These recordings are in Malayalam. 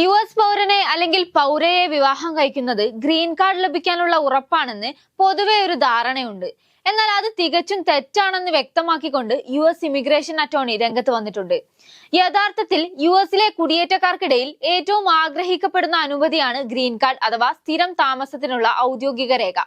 യു എസ് പൗരനെ അല്ലെങ്കിൽ പൗരയെ വിവാഹം കഴിക്കുന്നത് ഗ്രീൻ കാർഡ് ലഭിക്കാനുള്ള ഉറപ്പാണെന്ന് പൊതുവെ ഒരു ധാരണയുണ്ട്. എന്നാൽ അത് തികച്ചും തെറ്റാണെന്ന് വ്യക്തമാക്കിക്കൊണ്ട് യു എസ് ഇമിഗ്രേഷൻ അറ്റോർണി രംഗത്ത് വന്നിട്ടുണ്ട്. യഥാർത്ഥത്തിൽ യു എസിലെ കുടിയേറ്റക്കാർക്കിടയിൽ ഏറ്റവും ആഗ്രഹിക്കപ്പെടുന്ന അനുമതിയാണ് ഗ്രീൻ കാർഡ് അഥവാ സ്ഥിരം താമസത്തിനുള്ള ഔദ്യോഗിക രേഖ.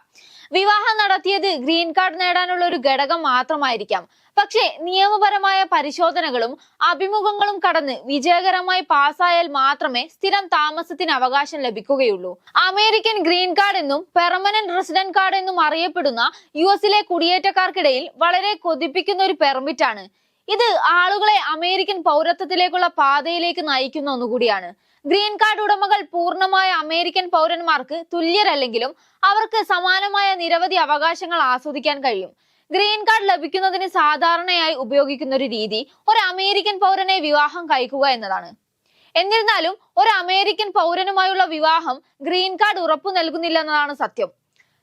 വിവാഹം നടത്തിയത് ഗ്രീൻ കാർഡ് നേടാനുള്ള ഒരു ഘടകം മാത്രമായിരിക്കാം. പക്ഷേ നിയമപരമായ പരിശോധനകളും അഭിമുഖങ്ങളും കടന്ന് വിജയകരമായി പാസ്സായാൽ മാത്രമേ സ്ഥിരം താമസത്തിന് അവകാശം ലഭിക്കുകയുള്ളൂ. അമേരിക്കൻ ഗ്രീൻ കാർഡ് എന്നും പെർമനന്റ് റെസിഡന്റ് കാർഡ് എന്നും അറിയപ്പെടുന്ന യു എസിലെ കുടിയേറ്റക്കാർക്കിടയിൽ വളരെ കൊതിപ്പിക്കുന്ന ഒരു പെർമിറ്റ് ആണ് ഇത് ആളുകളെ അമേരിക്കൻ പൗരത്വത്തിലേക്കുള്ള പാതയിലേക്ക് നയിക്കുന്ന ഒന്നുകൂടിയാണ്. ഗ്രീൻ കാർഡ് ഉടമകൾ പൂർണമായ അമേരിക്കൻ പൗരന്മാർക്ക് തുല്യരല്ലെങ്കിലും അവർക്ക് സമാനമായ നിരവധി അവകാശങ്ങൾ ആസ്വദിക്കാൻ കഴിയും. ഗ്രീൻ കാർഡ് ലഭിക്കുന്നതിന് സാധാരണയായി ഉപയോഗിക്കുന്ന ഒരു രീതി ഒരു അമേരിക്കൻ പൗരനെ വിവാഹം കഴിക്കുക എന്നതാണ്. എന്നിരുന്നാലും ഒരു അമേരിക്കൻ പൗരനുമായുള്ള വിവാഹം ഗ്രീൻ കാർഡ് ഉറപ്പു നൽകുന്നില്ല എന്നതാണ് സത്യം.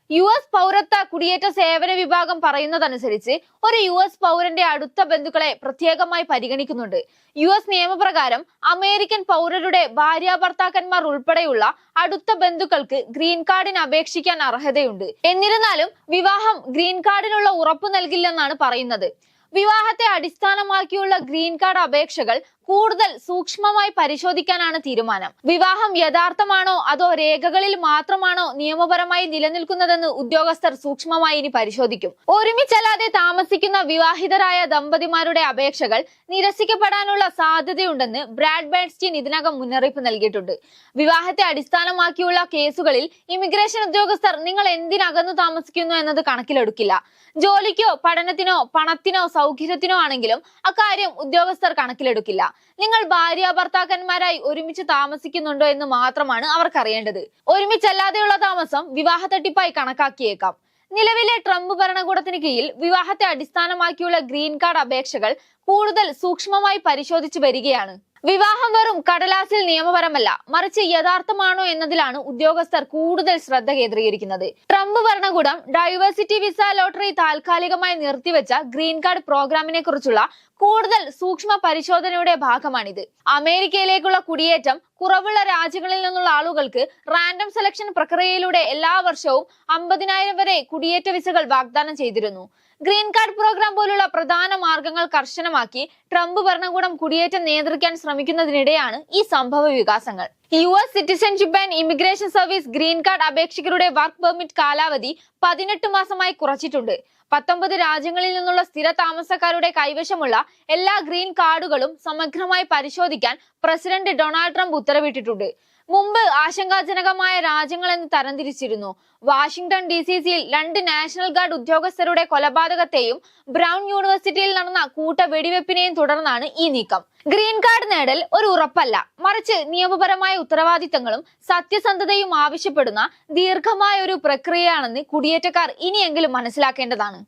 യു എസ് പൗരത്വ കുടിയേറ്റ സേവന വിഭാഗം പറയുന്നതനുസരിച്ച് ഒരു യു എസ് പൗരന്റെ അടുത്ത ബന്ധുക്കളെ പ്രത്യേകമായി പരിഗണിക്കുന്നുണ്ട്. യു എസ് നിയമപ്രകാരം അമേരിക്കൻ പൗരരുടെ ഭാര്യാഭർത്താക്കന്മാർ ഉൾപ്പെടെയുള്ള അടുത്ത ബന്ധുക്കൾക്ക് ഗ്രീൻ കാർഡിന് അപേക്ഷിക്കാൻ അർഹതയുണ്ട്. എന്നിരുന്നാലും വിവാഹം ഗ്രീൻ കാർഡിനുള്ള ഉറപ്പു നൽകില്ലെന്നാണ് പറയുന്നത്. വിവാഹത്തെ അടിസ്ഥാനമാക്കിയുള്ള ഗ്രീൻ കാർഡ് അപേക്ഷകൾ കൂടുതൽ സൂക്ഷ്മമായി പരിശോധിക്കാനാണ് തീരുമാനം. വിവാഹം യഥാർത്ഥമാണോ അതോ രേഖകളിൽ മാത്രമാണോ നിയമപരമായി നിലനിൽക്കുന്നതെന്ന് ഉദ്യോഗസ്ഥർ സൂക്ഷ്മമായി ഇനി പരിശോധിക്കും. ഒരുമിച്ചല്ലാതെ താമസിക്കുന്ന വിവാഹിതരായ ദമ്പതിമാരുടെ അപേക്ഷകൾ നിരസിക്കപ്പെടാനുള്ള സാധ്യതയുണ്ടെന്ന് ബ്രാഡ് ബേൺസ്റ്റീൻ ഇതിനകം മുന്നറിയിപ്പ് നൽകിയിട്ടുണ്ട്. വിവാഹത്തെ അടിസ്ഥാനമാക്കിയുള്ള കേസുകളിൽ ഇമിഗ്രേഷൻ ഉദ്യോഗസ്ഥർ നിങ്ങൾ എന്തിനകന്നു താമസിക്കുന്നു എന്നത് കണക്കിലെടുക്കില്ല. ജോലിക്കോ പഠനത്തിനോ പണത്തിനോ സൗകര്യത്തിനോ ആണെങ്കിലും അക്കാര്യം ഉദ്യോഗസ്ഥർ കണക്കിലെടുക്കില്ല. നിങ്ങൾ ഭാര്യ ഭർത്താക്കന്മാരായി ഒരുമിച്ച് താമസിക്കുന്നുണ്ടോ എന്ന് മാത്രമാണ് അവർക്കറിയേണ്ടത്. ഒരുമിച്ചല്ലാതെയുള്ള താമസം വിവാഹ തട്ടിപ്പായി കണക്കാക്കിയേക്കാം. നിലവിലെ ട്രംപ് ഭരണകൂടത്തിന് കീഴിൽ വിവാഹത്തെ അടിസ്ഥാനമാക്കിയുള്ള ഗ്രീൻ കാർഡ് അപേക്ഷകൾ കൂടുതൽ സൂക്ഷ്മമായി പരിശോധിച്ചു വരികയാണ്. വിവാഹം വെറും കടലാസിൽ നിയമപരമല്ല. മറിച്ച് യഥാർത്ഥമാണോ എന്നതിലാണ് ഉദ്യോഗസ്ഥർ കൂടുതൽ ശ്രദ്ധ കേന്ദ്രീകരിക്കുന്നത്. ട്രംപ് ഭരണകൂടം ഡൈവേഴ്സിറ്റി വിസ ലോട്ടറി താൽക്കാലികമായി നിർത്തിവെച്ച ഗ്രീൻ കാർഡ് പ്രോഗ്രാമിനെ കുറിച്ചുള്ള കൂടുതൽ സൂക്ഷ്മ പരിശോധനയുടെ ഭാഗമാണിത്. അമേരിക്കയിലേക്കുള്ള കുടിയേറ്റം കുറവുള്ള രാജ്യങ്ങളിൽ നിന്നുള്ള ആളുകൾക്ക് റാൻഡം സെലക്ഷൻ പ്രക്രിയയിലൂടെ എല്ലാ വർഷവും അമ്പതിനായിരം വരെ കുടിയേറ്റ വിസകൾ വാഗ്ദാനം ചെയ്തിരുന്നു. ഗ്രീൻ കാർഡ് പ്രോഗ്രാം പോലുള്ള പ്രധാന മാർഗങ്ങൾ കർശനമാക്കി ട്രംപ് ഭരണകൂടം കുടിയേറ്റം നിയന്ത്രിക്കാൻ ശ്രമിക്കുന്നതിനിടെയാണ് ഈ സംഭവ വികാസങ്ങൾ. U S citizenship and immigration service green card അപേക്ഷകരുടെ work permit കാലാവധി പതിനെട്ട് മാസമായി കുറച്ചിട്ടുണ്ട്. പത്തൊമ്പത് രാജ്യങ്ങളിൽ നിന്നുള്ള സ്ഥിര താമസക്കാരുടെ കൈവശമുള്ള എല്ലാ ഗ്രീൻ കാർഡുകളും സമഗ്രമായി പരിശോധിക്കാൻ പ്രസിഡന്റ് ഡൊണാൾഡ് ട്രംപ് ഉത്തരവിട്ടിട്ടുണ്ട്. മുമ്പ് ആശങ്കാജനകമായ രാജ്യങ്ങൾ എന്ന് തരംതിരിച്ചിരുന്നു. വാഷിംഗ്ടൺ ഡി സി സിയിൽ രണ്ട് നാഷണൽ ഗാർഡ് ഉദ്യോഗസ്ഥരുടെ കൊലപാതകത്തെയും ബ്രൗൺ യൂണിവേഴ്സിറ്റിയിൽ നടന്ന കൂട്ട വെടിവെപ്പിനെയും തുടർന്നാണ് ഈ നീക്കം. ഗ്രീൻ കാർഡ് നേടൽ ഒരു ഉറപ്പല്ല. മറിച്ച് നിയമപരമായ ഉത്തരവാദിത്തങ്ങളും സത്യസന്ധതയും ആവശ്യപ്പെടുന്ന ദീർഘമായ ഒരു പ്രക്രിയയാണെന്ന് കുടിയേറ്റക്കാർ ഇനിയെങ്കിലും മനസ്സിലാക്കേണ്ടതാണ്.